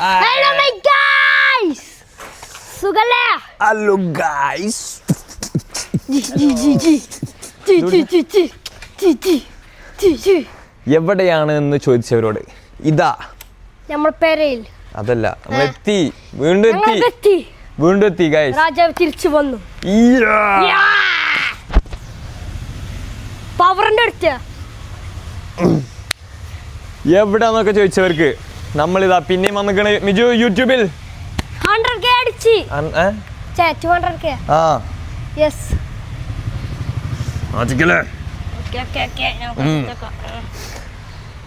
Hello my guys സുഖല്ലേ? Hello guys എവിടെയാണ് എന്ന് ചോദിച്ചവരോട്. ഇതാ. നമ്മൾ പേരയിൽ. അതല്ല നമ്മൾ എത്തി വീണ്ടും എത്തി. വീണ്ടും എത്തി ഗൈസ് രാജാവ് തിരിച്ചു വന്നു. പവറിന്റെ അടുത്ത. എവിടാന്നൊക്കെ ചോദിച്ചവർക്ക്. നമ്മളിതാ പിന്നെയും വന്നിക്കണ്. മിജു യൂട്യൂബിൽ. ഹൺഡ്രഡ് കെ അടിച്ച്. ടു ഹൺഡ്രഡ് കെ ആ. യെസ്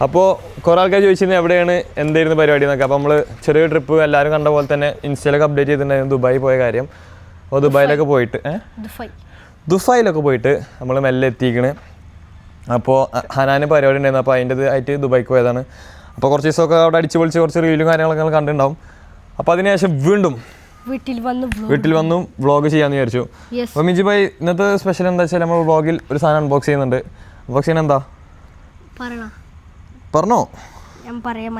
അപ്പോൾ കുറേ ആൾക്കാർ ചോദിച്ചിരുന്നു എവിടെയാണ് എന്തായിരുന്നു പരിപാടി എന്നൊക്കെ. അപ്പോൾ നമ്മൾ ചെറിയ ട്രിപ്പ് എല്ലാവരും കണ്ട പോലെ തന്നെ ഇൻസ്റ്റയിലൊക്കെ അപ്ഡേറ്റ് ചെയ്തിട്ടുണ്ടായിരുന്നു ദുബായി പോയ കാര്യം. അപ്പോൾ ദുബായിലൊക്കെ പോയിട്ട് ദുബായിലൊക്കെ പോയിട്ട് നമ്മൾ മെല്ലെ എത്തിക്കണ്. അപ്പോൾ ഹനാന് പരിപാടി ഉണ്ടായിരുന്നു. അപ്പോൾ അതിന്റെ ആയിട്ട് ദുബായിക്ക് പോയതാണ്. അപ്പോൾ കുറച്ച് ദിവസമൊക്കെ അവിടെ അടിച്ച് പൊളിച്ച് കുറച്ച് റീലും കാര്യങ്ങളൊക്കെ കണ്ടിട്ടുണ്ടാവും. അപ്പോൾ അതിനുശേഷം വീണ്ടും വീട്ടിൽ വന്നു വീട്ടിൽ വന്നു വ്ളോഗ് ചെയ്യാമെന്ന് വിചാരിച്ചു. അപ്പോൾ മിജി ഭായി ഇന്നത്തെ സ്പെഷ്യൽ എന്താ വെച്ചാൽ നമ്മൾ വ്ളോഗിൽ ഒരു സാധനം അൺബോക്സ് ചെയ്യുന്നുണ്ട്. അൺബോക്സ് ചെയ്യണ എന്താ? പറഞ്ഞോ? ഞാൻ പറയാം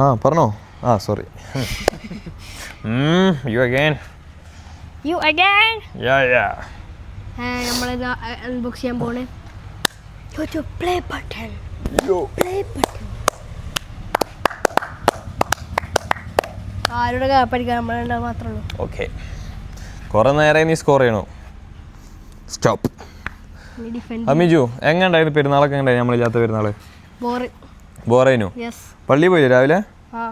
ആ പറഞ്ഞോ? ആ sorry you again you again yeah yeah നമ്മൾ അൺബോക്സ് ചെയ്യാൻ പോണേ. പ്ലേ ബട്ടൺ പ്ലേ ബട്ടൺ ആരുടെ പഠിക്കാൻ നമ്മളുണ്ടാവും മാത്രമേ ഉള്ളൂ. ഓക്കെ കുറേ നേരം നീ സ്കോർ ചെയ്യണോ. സ്റ്റോപ്പ് അമിജു എങ്ങണ്ടായിരുന്നു പെരുന്നാളൊക്കെ എങ്ങണ്ടായി നമ്മളില്ലാത്ത പെരുന്നാൾ ബോറ് ബോറേനു യെസ് പള്ളി പോയി രാവിലെ? ആ.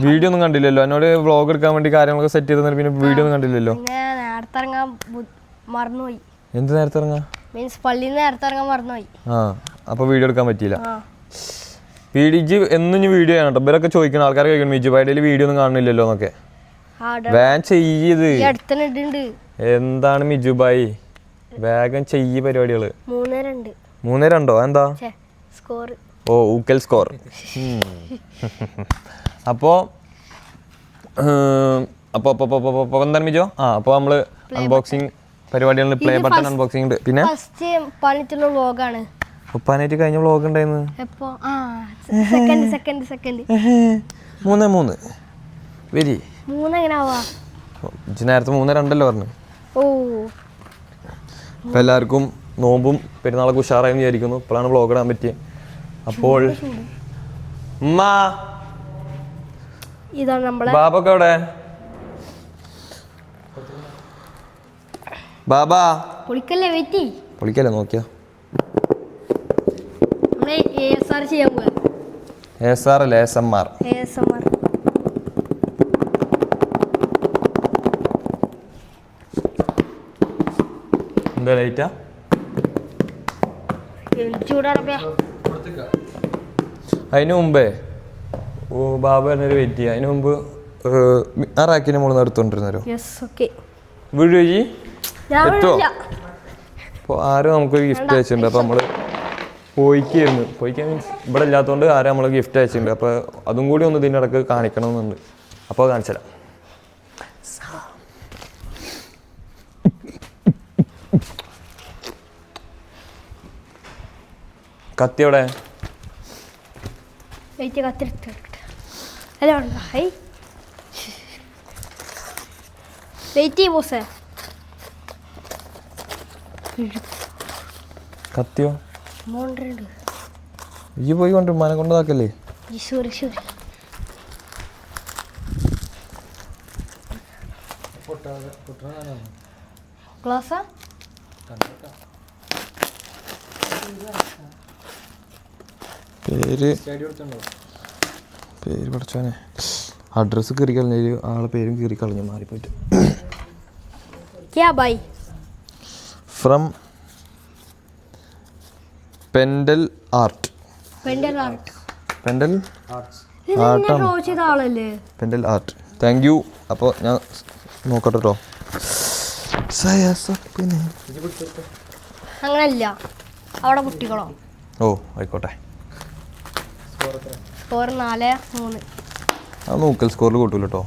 വീഡിയോ ഒന്നും കണ്ടില്ലല്ലോ. എന്നോട് വ്ളോഗ് എടുക്കാൻ വേണ്ടി കാര്യങ്ങളൊക്കെ സെറ്റ് ചെയ്തു പിന്നെ വീഡിയോ ഒന്നും കണ്ടില്ലല്ലോ. പിന്നെ നേരത്തെ ഇറങ്ങാൻ ബു- മറന്നുപോയി. എന്ത് നേരത്തെ ഇറങ്ങാ? മീൻസ് പള്ളിയിൽ നിന്ന് നേരത്തെ ഇറങ്ങാൻ മറന്നുപോയി. ആ അപ്പോൾ വീഡിയോ എടുക്കാൻ പറ്റിയില്ല. ആ. പീഡിജ് എന്നും വീഡിയോ ചെയ്യണം കേട്ടോ ഇവരൊക്കെ ചോദിക്കണം ആൾക്കാർ കഴിക്കണം ബൈഡിൽ വീഡിയോ ഒന്നും കാണുന്നില്ലല്ലോ എന്നൊക്കെ. വേഗം ചെയ്യത് എന്താണ് മിജുബായി വേഗം ചെയ്യ പരിപാടികൾ. മൂന്നേ രണ്ട്. എന്താ? ഓ ഊക്കൽ സ്കോർ അപ്പോ അപ്പോൾ അപ്പോൾ അപ്പോൾ അപ്പോൾ എന്താണ് മിജോ? ആ അപ്പോൾ നമ്മൾ അൺബോക്സിങ് പരിപാടികളിൽ പ്ലേ ബട്ടൺ അൺബോക്സിംഗ് ഉണ്ട്. പിന്നെ? ഫസ്റ്റ് വ്ലോഗാണ് ഉപ്പാനായിട്ട് കഴിഞ്ഞ വ്ളോഗ് ഉണ്ടായിരുന്നു എപ്പോ? ആ സെക്കൻഡ് സെക്കൻഡ് സെക്കൻഡ് മൂന്ന് മൂന്ന്. വരി. മൂന്നെങ്ങനെ ആവാ ഇജ്ജ് നേരത്തെ മൂന്ന് രണ്ടല്ലോ പറഞ്ഞു? ഓ. അപ്പോൾ എല്ലാവർക്കും നോമ്പും പെരുന്നാളൊക്കെ ഉഷാറായി വിചാരിക്കുന്നു. ഇപ്പോഴാണ് വ്ളോഗ് ഇടാൻ പറ്റിയത് അപ്പോൾ ഉമ്മ. ഇതാണ് നമ്മളെ ബാബൊക്കെ അവിടെ ബാബാ. പൊളിക്കല്ലേ വെറ്റി പൊളിക്കല്ലേ നോക്കിയാ നമ്മളെ ചെയ്യാൻ പോവാ. എസ് ആർ അല്ലേ? S M R A S M R എന്താ ലൈറ്റാ ചൂടാറപ്പ മുമ്പേ ഓ ബാബ എന്നൊരു വെയിറ്റ് ചെയ്യാം. അതിനു മുമ്പ് ആ റാക്കിന് മുകളിൽ നടത്തോണ്ടിരുന്നോ വീഡിയോ ചെയ്യ്. അപ്പോൾ ആരും നമുക്കൊരു ഗിഫ്റ്റ് അയച്ചിട്ടുണ്ട് അപ്പോൾ നമ്മൾ പോയിക്കായിരുന്നു. പോയിക്കാൻ മീൻസ് ഇവിടെ ഇല്ലാത്തതുകൊണ്ട് ആരും നമ്മൾ ഗിഫ്റ്റ് അയച്ചിട്ടുണ്ട്. അപ്പോൾ അതും കൂടി ഒന്ന് ഇതിന്റെ ഇടയ്ക്ക് കാണിക്കണമെന്നുണ്ട്. അപ്പോൾ കാണിച്ചു തരാം കത്തി എവിടെ? കത്തിയോ? ഈ പോയി കൊണ്ട് മന കൊണ്ടതാക്കല്ലേ? Sorry sorry. ഗ്ലാസ്സാ പേര് പേര് പഠിച്ചോനെ അഡ്രസ്സ് കീറി കളഞ്ഞു ആളെ പേരും കീറി കളഞ്ഞു മാറിപ്പോയിട്ട്. ക്യാ bye. From pendal art pendal art pendal art എന്നെ ഡ്രോ ചെയ്ത ആളല്ലേ പെൻഡൽ ആർട്ട് താങ്ക് യു അപ്പോൾ ഞാൻ നോക്കട്ടെ കേട്ടോ അങ്ങനല്ല അവിടെ കുട്ടികളോ ഓ ആയിക്കോട്ടെ സ്കോർ നാല് മൂന്ന് ആ നോക്കൽ സ്കോറിൽ കൂട്ടൂല കേട്ടോ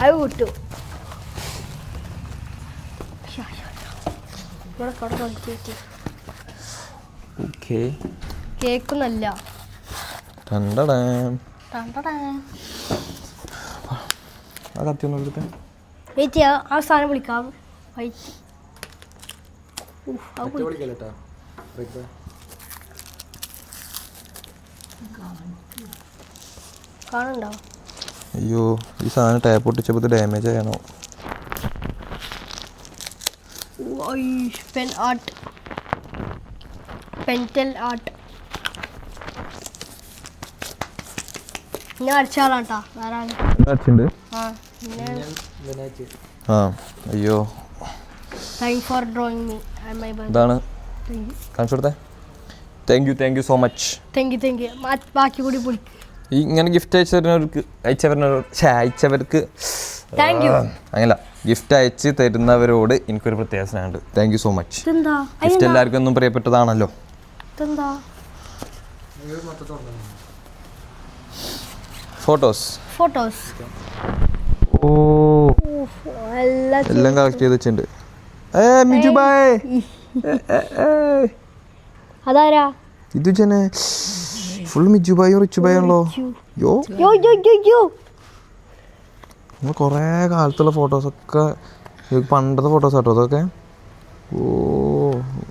അത് കിട്ടു ഇവിടെ കട കളിച്ചു ഓക്കെ കേക്ക് നല്ല ആ സാധനം വിളിക്കാം. കാണണ്ടോ അയ്യോ ഈ സാധനം ടാപ്പ് ഒട്ടിച്ചപ്പോൾ ഡാമേജ് ആയണോ ആയാണോ പെൻ ആർട്ട് പെന്റൽ ആർട്ട്. ഞാൻ അടിച്ച ആളാട്ടാ. വേറെ ആൾ. ആ പിന്നെ ആ അയ്യോ. Thank for drawing me my birth ഇതാണ്. കാണിച്ചു കൊടുത്തേ? Thank you thank you so much thank you thank you ബാക്കി കൂടി പൊളിക്ക് ഈ ഇങ്ങനെ ഗിഫ്റ്റ് അയച്ചവർക്ക് അയച്ചവരിനോട് ഛേ, അയച്ചവർക്ക് താങ്ക് യു അങ്ങനല്ല. ഗിഫ്റ്റ് അയച്ച് തരുന്നവരോട് എനിക്കൊരു പ്രത്യേക സ്നേഹമുണ്ട് താങ്ക് യു സോ മച്ച് ഇതെന്താ ഗിഫ്റ്റ് എല്ലാവർക്കും ഒന്നും പ്രിയപ്പെട്ടതാണല്ലോ. ഇതെന്താ ഫോട്ടോസ്. ഫോട്ടോസ്. ഓ. എല്ലാം എല്ലാം കളക്ട് ചെയ്ത് വെച്ചിട്ടുണ്ട്. ഏ മിജു ബായ്. അതാരാ? ഇത് ചെന്നെ. ഫുൾ മിജു ബായോ റിച്ചു ബായോ ആണല്ലോ യോ. യോ യോ യോ യോ. നമ്മൾ കുറേ കാലത്തുള്ള ഫോട്ടോസൊക്കെ ഒക്കെ പണ്ടത്തെ ഫോട്ടോസ് ആട്ടോ അതൊക്കെ. ഓ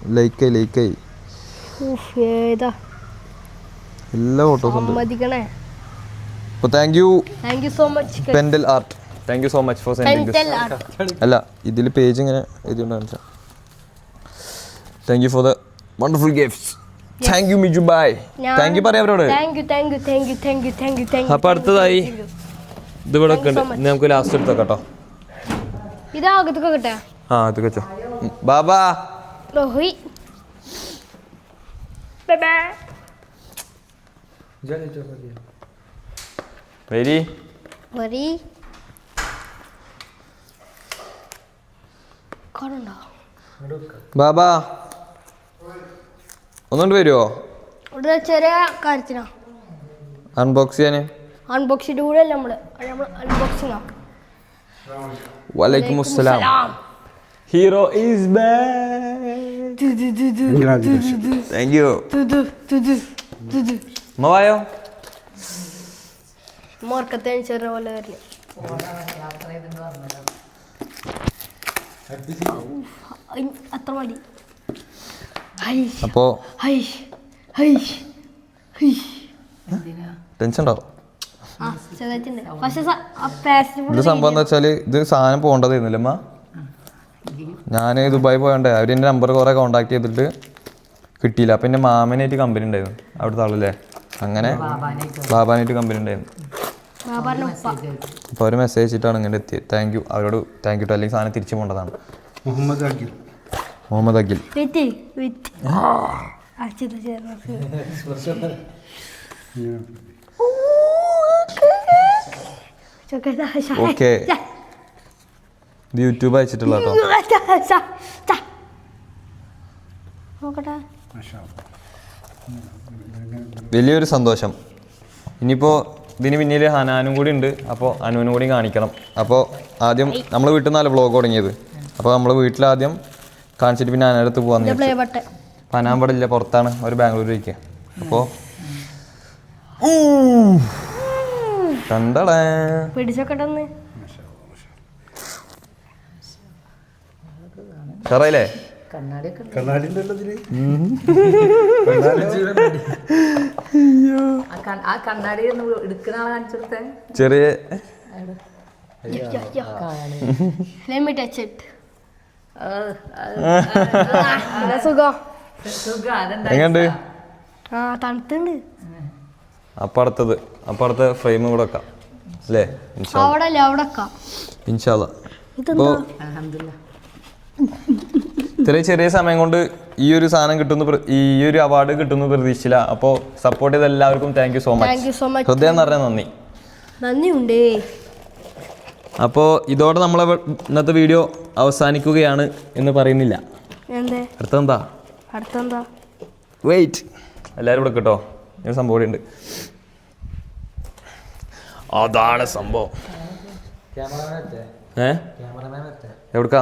ലൈക്കായി ലൈക്കായി എല്ലാ ഫോട്ടോസും ഉണ്ട്. അപ്പോൾ thank you thank you so much pendal art thank you so much for sending art അല്ല ഇതിൽ പേജ് ഇങ്ങനെ എഴുതിയിട്ടുണ്ടാ thank you for the wonderful gifts thank you Miju bye thank you പറയാം അവരോട്. അപ്പൊ അടുത്തതായി ഇത് ഇവിടെ ഉണ്ട് ഇനി നമുക്ക് ലാസ്റ്റ് എടുത്തോ കേട്ടോ ഇതാകത്തൊക്കെ ആ ഉം. ബാബാ. റോഹി ബൈ വരി വരി ബാബാ. ഒന്നുകൊണ്ട് വരുമോ ഇവിടെ ചെറിയ കാര്യത്തിനാ. അൺബോക്സ് ചെയ്യാൻ? അൺബോക്സിന്റെ കൂടെ അല്ല നമ്മൾ? നമ്മൾ അൺബോക്സിംഗ് ആ വലൈക്കും അസ്സലാം ഹീറോ ഈസ് താങ്ക് യു വായോ മോർക്കത്തെ ചെറിയ പോലെ വരില്ല അത്ര മതി ഹൈ അപ്പോൾ ഹൈ ഹൈ ഹൈ ടെൻഷൻ ഉണ്ടാവും ഇത് സംഭവം എന്താ വെച്ചാൽ ഇത് സാധനം പോകേണ്ടതായിരുന്നില്ല അമ്മ? ഞാൻ ദുബായി പോയണ്ടേ അവർ എന്റെ നമ്പർ കുറേ കോൺടാക്ട് ചെയ്തിട്ട് കിട്ടിയില്ല. അപ്പം എന്റെ മാമനായിട്ട് കമ്പനി ഉണ്ടായിരുന്നു അവിടുത്തെ ആളല്ലേ? അങ്ങനെ ബാബാനായിട്ട് കമ്പനി ഉണ്ടായിരുന്നു അപ്പോൾ അവർ മെസ്സേജ് അയച്ചിട്ടാണ് ഇങ്ങനെ എത്തിയത്. താങ്ക് യു അവരോട് താങ്ക് യു ടു അല്ലെങ്കിൽ സാധനം തിരിച്ചു പോകേണ്ടതാണ് മുഹമ്മദ് അഖിൽ. മുഹമ്മദ് അഖിൽ. ഓക്കെ ഇത് യൂട്യൂബ് അയച്ചിട്ടുള്ള കേട്ടോ. വലിയൊരു സന്തോഷം. ഇനിയിപ്പോൾ ഇതിന് പിന്നിൽ ഹനാനും കൂടി ഉണ്ട്. അപ്പോൾ അനുവിനും കൂടി കാണിക്കണം. അപ്പോൾ ആദ്യം നമ്മൾ വീട്ടിൽ നിന്നല്ല വ്ളോഗ് തുടങ്ങിയത്? അപ്പോൾ നമ്മൾ വീട്ടിലാദ്യം കാണിച്ചിട്ട് പിന്നെ അനടുത്ത് പോകാന്ന് പടില്ല അപ്പം അനാൻ ഇല്ല പുറത്താണ്. ഒരു ബാംഗ്ലൂരിലേക്ക്. അപ്പോൾ കണ്ടടേ. പിടിച്ചോക്കട്ടെ ഒന്ന് ഷറയില്ലേ കണ്ണാടിന്റെ ഉള്ള ഇതിൽ ആ കൺ- ആ കണ്ണാടി ഒന്ന് എടുക്കുന്ന ആളെ കാണിച്ചെടുത്തേ ചെറിയ എങ്ങണ്ട് തണുത്തുണ്ട്. അപ്പുറത്തത് അപ്പുറത്തെ ഫ്രെയിം കൂടെ വെക്കാം. അല്ലേ? ഇൻഷാ അവിടെ അല്ല. അവിടെ വെക്കാം ഇൻഷാല്ല ഇത്രയും ചെറിയ സമയം കൊണ്ട് ഈ ഒരു സാധനം കിട്ടുന്ന ഈ ഒരു അവാർഡ് കിട്ടുന്ന പ്രതീക്ഷിച്ചില്ല അപ്പോ സപ്പോർട്ട് ചെയ്ത എല്ലാവർക്കും thank you so thank much you so much ഹൃദയം നിറഞ്ഞ നന്ദി. നന്ദിയുണ്ടേ. അപ്പോ ഇതോടെ നമ്മളെ ഇന്നത്തെ വീഡിയോ അവസാനിക്കുകയാണ് എന്ന് പറയുന്നില്ല. എന്തേ? അടുത്തെന്താ അടുത്തെന്താ വെയിറ്റ് എല്ലാവരും ഇവിടെ കേട്ടോ. ഞാൻ സംഭവം ഇവിടെ ഉണ്ട്. അതാണ് സംഭവം. ഏ? എവിടുക്കാ?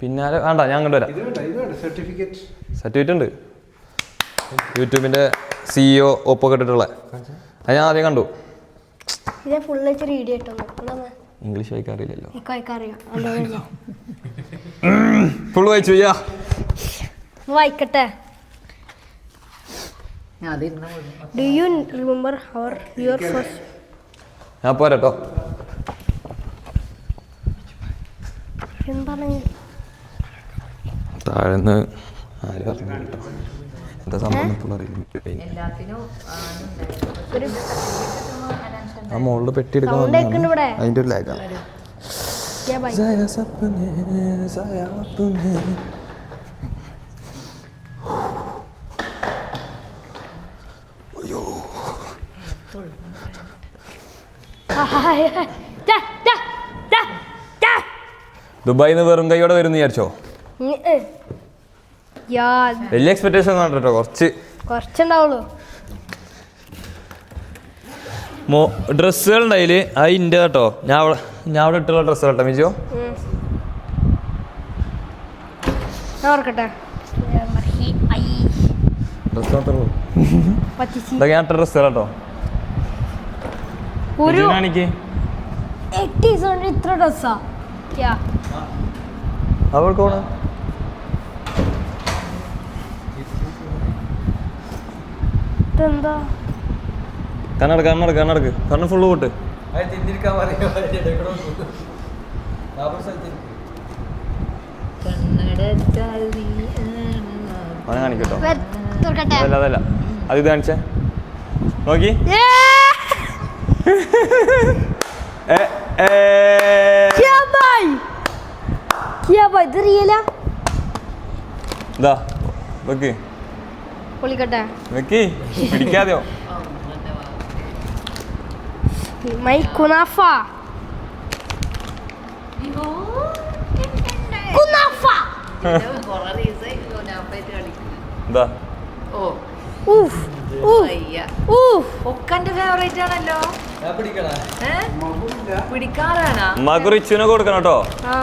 പിന്നാലെ വേണ്ട ഞാൻ അങ്ങോട്ട് വരാം. സർട്ടിഫിക്കറ്റ് സർട്ടിഫിക്കറ്റ് ഉണ്ട്. യൂട്യൂബിന്റെ സിഇഒ ഒപ്പൊക്കെ ഇട്ടിട്ടുള്ള. അത് ഞാൻ ആദ്യം കണ്ടു. ഇംഗ്ലീഷ് വായിക്കാറില്ലല്ലോ. ഫുൾ വായിച്ചു യാ വായിക്കട്ടെ. ഞാൻ അതിരുന്ന ഞാൻ പോരാട്ടോ എന്താണ് താഴ്ന്ന് ആര് പറഞ്ഞു കേട്ടോ എന്താ സംഭവം ഇപ്പോൾ അറിയില്ല. ആ മുകളിൽ പെട്ടി എടുക്കാൻ അതിന്റെ ഒരു ലാഗാണ് Yeah, bye. Hi, hi. ദാ, ദാ, ദാ, ദാ. ദുബായിൽ നിന്ന് വെറും കൈയോടെ വരുന്ന വിചാരിച്ചോ? യാ വലിയ എക്സ്പെക്ടേഷൻ ഒന്നും കേട്ടോ കുറച്ച്. കുറച്ചുണ്ടാവുള്ളൂ. മോ ഡ്രസ്സുകൾ ഉണ്ടായിൽ അത് ഇന്റെ കേട്ടോ ഞാൻ അവിടെ ഞാൻ അവിടെ ഇട്ടുള്ള ഡ്രസ്സ് കേട്ടോ മിജോ. ഉം. ഞാൻ ഓർക്കട്ടെ. ഡ്രസ്സ് മാത്രമേ ഇതൊക്കെ ഞാൻ ഇട്ട കേട്ടോ ഒരു കൊണ്ട് ഇത്ര ഡ്രസ്സാ. അവൾക്ക് പോണ ഇതെന്താ? കണ്ണടക്ക് കണ്ണടക്ക് കണ്ണടക്ക്. കണ്ണ് ഫുള്ള് പോട്ട്. അവനെ കാണിക്കട്ടോ. അതല്ല അതല്ല. അത് ഇത് കാണിച്ചേ. നോക്കി. ഏ! ഏ, ഇത് റിയലാ ഇതാ വെക്ക്. പൊളിക്കട്ടെ. വെക്ക്. പിടിക്കാതെയോ? മൈ കുനാഫ. കുനാഫ. ഇതാ. ഓ ഊഫ്? പിടിക്കാറാണോ? കൊടുക്കണം കേട്ടോ. ആ.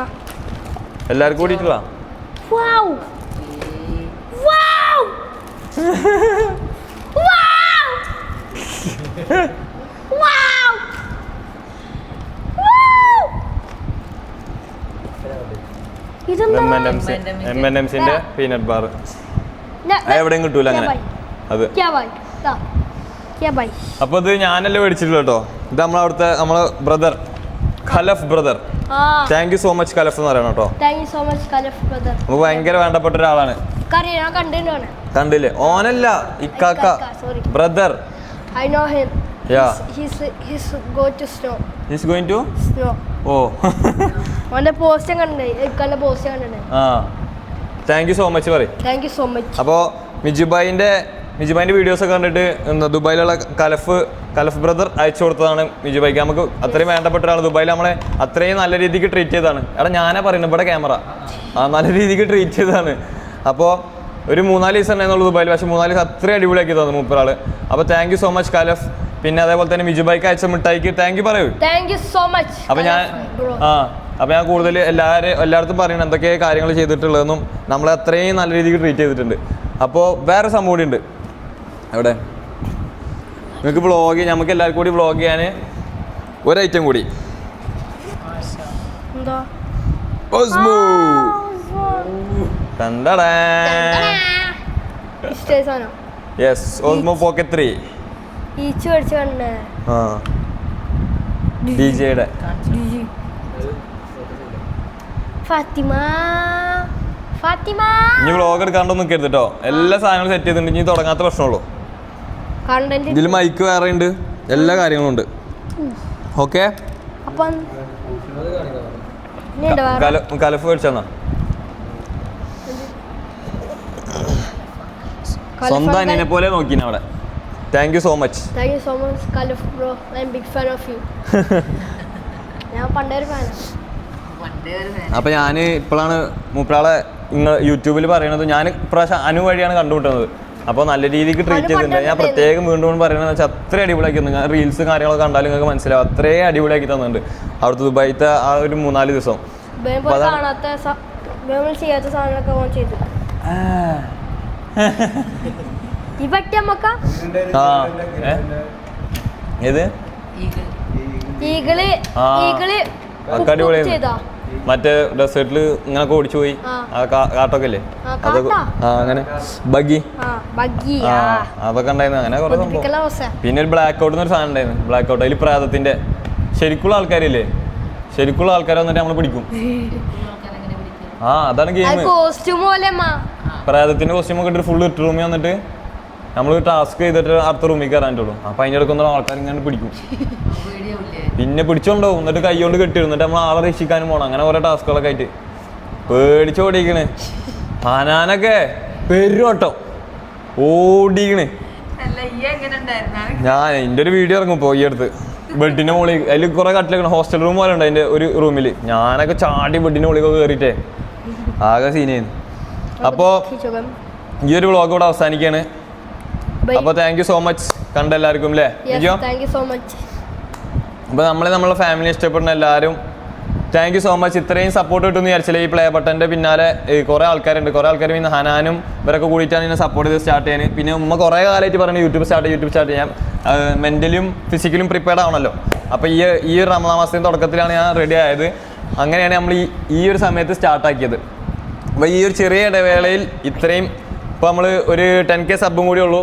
എല്ലാവർക്കും കൂടിയിട്ടുള്ള M N M peanut bar എവിടെയും കിട്ടൂല അങ്ങനെ. അത്. അപ്പൊ ഇത് ഞാനല്ലേ മേടിച്ചിട്ടുള്ളൂ കേട്ടോ. ഇത് നമ്മളവിടുത്തെ നമ്മളെ brother Khalaf brother. Thank you so much Khalaf എന്ന് പറയണം കേട്ടോ. Thank you so much Khalaf brother നമുക്ക് ഭയങ്കര വേണ്ടപ്പെട്ട ഒരാളാണ്. കണ്ടില്ലേ? ഓനല്ല ഇക്കാക്ക. Brother I know him ya his his go to snow his going to snow ഓ ഓന്റെ പോസ്റ്റ് കണ്ടേ ഇക്കാന്റെ പോസ്റ്റ് കണ്ടേ ആ. താങ്ക് യു സോ മച്ച് പറയും. മച്ച് അപ്പോൾ മിജുബായിന്റെ മിജുബായിന്റെ വീഡിയോസ് ഒക്കെ കണ്ടിട്ട് ദുബായിലുള്ള കലഫ് കലഫ് ബ്രദർ അയച്ചു കൊടുത്തതാണ് മിജുബായിക്ക് നമുക്ക് അത്രയും വേണ്ടപ്പെട്ട ഒരാൾ ദുബായിൽ നമ്മളെ അത്രയും നല്ല രീതിക്ക് ട്രീറ്റ് ചെയ്തതാണ്. എടാ ഞാനാ പറയുന്നത് ഇവിടെ ക്യാമറ ആ നല്ല രീതിക്ക് ട്രീറ്റ് ചെയ്തതാണ്. അപ്പോൾ ഒരു മൂന്നാൽ ദിവസം ഉണ്ടായിരുന്നുള്ളൂ ദുബായിൽ. പക്ഷേ മൂന്നാൽ ദിവസം അത്രയും അടിപൊളിയാക്കി തന്നു മൂപ്പരാൾ അപ്പോൾ thank you so much Khalaf. പിന്നെ അതേപോലെ തന്നെ മിജുബായിക്ക് അയച്ച മിഠായിക്ക് താങ്ക് യു പറയൂ. താങ്ക് യു സോ മച്ച് അപ്പൊ ഞാൻ ആ അപ്പൊ ഞാൻ കൂടുതൽ എല്ലാവരും എല്ലായിടത്തും പറയണം എന്തൊക്കെ കാര്യങ്ങൾ ചെയ്തിട്ടുള്ളതെന്നും നമ്മളെ അത്രയും നല്ല രീതിക്ക് ട്രീറ്റ് ചെയ്തിട്ടുണ്ട്. അപ്പോൾ വേറെ സംഭവം കൂടി ഉണ്ട്. എവിടെ? നിങ്ങൾക്ക് വ്ളോഗ് നമുക്ക് എല്ലാവർക്കും കൂടി വ്ളോഗ് ചെയ്യാൻ ഒരു ഐറ്റം കൂടി. യെസ് ഓസ്മോ പോക്കറ്റ് ത്രീ ആ. ഡി ജെയുടെ ഫാത്തിമ. ഫാത്തിമ. ഇനി വ്ളോഗ് എടുക്കാണ്ടൊന്നും നിൽക്കരുത് കേട്ടോ എല്ലാ സാധനങ്ങളും സെറ്റ് ചെയ്തിട്ടുണ്ട്. ഇനി തുടങ്ങാത്ത പ്രശ്നമുള്ളൂ. കണ്ടന്റ് ഇതിൽ മൈക്ക് വേറെ ഉണ്ട് എല്ലാ കാര്യങ്ങളും ഉണ്ട്. ഓക്കെ അപ്പം കലഫ് മേടിച്ചെന്നാ? സ്വന്തം അനിയനെ പോലെ നോക്കിനെ അവിടെ. Thank you so much thank you so much Khalaf bro I'm big fan of you ഞാൻ പണ്ടേ ഒരു ഫാനാണ് ഞാൻ ഇപ്പോഴാണ് മൂപ്പരാളെ നിങ്ങൾ യൂട്യൂബിൽ പറയണത്. ഞാൻ ഇപ്രാവശ്യം അനു വഴിയാണ് കണ്ടുമുട്ടുന്നത്. അപ്പോൾ നല്ല രീതിക്ക് ട്രീറ്റ് ചെയ്തിട്ടുണ്ട്. ഞാൻ പ്രത്യേകം വീണ്ടും പറയുന്നത് വെച്ചാൽ അത്രയും അടിപൊളിയാക്കി തന്നെ റീൽസും കാര്യങ്ങളൊക്കെ കണ്ടാലും നിങ്ങൾക്ക് മനസ്സിലാവും. അത്രയും അടിപൊളിയാക്കി തന്നിട്ടുണ്ട്. അവിടുത്തെ ദുബായിത്തെ ആ ഒരു മൂന്നാൽ ദിവസം. ചെയ്യാത്ത സാധനങ്ങളൊക്കെ ഏത്? മറ്റേ ഡെസേർട്ടിൽ ഇങ്ങനെ ഓടിച്ചു പോയി കാട്ടൊക്കെ അല്ലേ അതൊക്കെ അങ്ങനെ. ബഗ്ഗി. ആ അതൊക്കെ ഉണ്ടായിരുന്നു. അങ്ങനെ കുറെ സംഭവം. പിന്നെ ഒരു ബ്ലാക്ക് ഔട്ട് എന്നൊരു സാധനം ഉണ്ടായിരുന്നു. ബ്ലാക്ക് ഔട്ട് അതിൽ പ്രാതത്തിന്റെ ശരിക്കുള്ള ആൾക്കാരില്ലേ? ശരിക്കുള്ള ആൾക്കാരെ വന്നിട്ട് നമ്മൾ പിടിക്കും. ആ അതാണ് ഗെയിം കോസ്റ്റ്യൂം പോലെ അമ്മ പ്രാതത്തിന്റെ കോസ്റ്റ്യൂം ഒക്കെ ഇട്ടിട്ട് ഫുൾ ഇട്ട് റൂമിൽ വന്നിട്ട് നമ്മൾ ടാസ്ക് ചെയ്തിട്ട് അടുത്ത റൂമിൽ കയറാനുള്ളൂ അപ്പൊ അതിന്റെ ഇടയ്ക്ക് ഒന്നും ആൾക്കാർ ഇങ്ങനെ പിടിക്കും. പിന്നെ പിടിച്ചോണ്ടാവും. എന്നിട്ട് കൈ കൊണ്ട് കെട്ടി എന്നിട്ട് നമ്മൾ ആളെ രക്ഷിക്കാനും പോകണം അങ്ങനെ ഓരോ ടാസ്കുകളൊക്കെ ആയിട്ട്. പേടിച്ചോടിക്കണ് ഹനാനൊക്കെ. പെരുവട്ടം ഓടിക്കണ്. ഈ ഞാൻ എന്റെ ഒരു വീഡിയോ ഇറങ്ങും പോയി അടുത്ത്. ബെഡിന്റെ മുകളിൽ അതിൽ കുറെ കട്ടിലേക്കണം ഹോസ്റ്റൽ റൂം പോലെ ഉണ്ട് അതിന്റെ ഒരു റൂമിൽ ഞാനൊക്കെ ചാടി ബെഡിന്റെ മുകളിലൊക്കെ കയറിയിട്ടേ ആകെ സീനായിരുന്നു അപ്പോൾ ഈ ഒരു വ്ളോഗ് ഇവിടെ അവസാനിക്കുകയാണ്. അപ്പോൾ താങ്ക് യു സോ മച്ച് കണ്ട എല്ലാവർക്കും അല്ലേ വിജയോ സോ മച്ച് അപ്പോൾ നമ്മളെ നമ്മളെ ഫാമിലി ഇഷ്ടപ്പെടുന്ന എല്ലാവരും താങ്ക് യു സോ മച്ച് ഇത്രയും സപ്പോർട്ട് കിട്ടുമെന്ന് വിചാരിച്ചില്ല? ഈ പ്ലേ ബട്ടന്റെ പിന്നാലെ കുറേ ആൾക്കാരുണ്ട്. കുറേ ആൾക്കാർ പിന്നെ ഹനാനും ഇവരൊക്കെ കൂടിയിട്ടാണ് ഇന്ന് സപ്പോർട്ട് ചെയ്ത് സ്റ്റാർട്ട് ചെയ്യാൻ പിന്നെ ഉമ്മ കുറേ കാലമായിട്ട് പറഞ്ഞു യൂട്യൂബ് സ്റ്റാർട്ട് യൂട്യൂബ് സ്റ്റാർട്ട് ചെയ്യാം. മെന്റലും ഫിസിക്കലും പ്രിപ്പയർഡ് ആവണല്ലോ. അപ്പോൾ ഈ ഈ ഒരു റമദാൻ മാസത്തിന്റെ തുടക്കത്തിലാണ് ഞാൻ റെഡി ആയത്. അങ്ങനെയാണ് നമ്മൾ ഈ ഈ ഒരു സമയത്ത് സ്റ്റാർട്ടാക്കിയത് അപ്പോൾ ഈ ഒരു ചെറിയ ഇടവേളയിൽ ഇത്രയും ഇപ്പോൾ നമ്മൾ ഒരു ടെൻ കെ സബും കൂടി ഉള്ളൂ.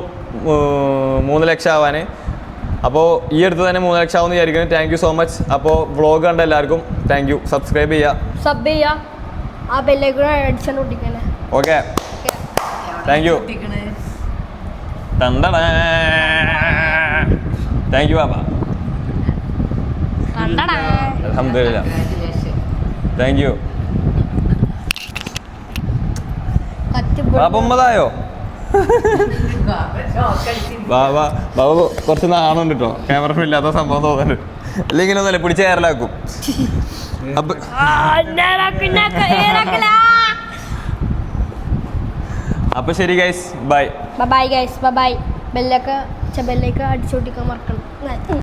മൂന്ന് ലക്ഷം ആവാൻ അപ്പോൾ ഈ അടുത്ത് തന്നെ മൂന്ന് ലക്ഷം ആവുമെന്ന് വിചാരിക്കുന്നു. താങ്ക് യു സോ മച്ച് അപ്പോൾ വ്ളോഗ് കണ്ട എല്ലാവർക്കും താങ്ക് യു സബ്സ്ക്രൈബ് ചെയ്യുക. സബ് ചെയ്യാ ആ ബെല്ലേക്കൂടെ അടിച്ചാൽ ഒട്ടിക്കണേ. Okay thank you thank you ബാബ അലഹമില്ല. താങ്ക് യു ബാബ ഉമ്മതായോ? ബാബ ബാബ കുറച്ച് നാണുണ്ട് കേട്ടോ ക്യാമറ ഇല്ലാത്ത സംഭവം തോന്നുന്നുണ്ട് അല്ലെങ്കിൽ ഒന്നല്ല പിടിച്ച് അപ്പൊ അപ്പൊ ശരി guys bye bye guys bye ബെല്ലൊക്കെ ബെല്ലൊക്കെ അടിച്ചോട്ടിക്കാൻ മറക്കണം.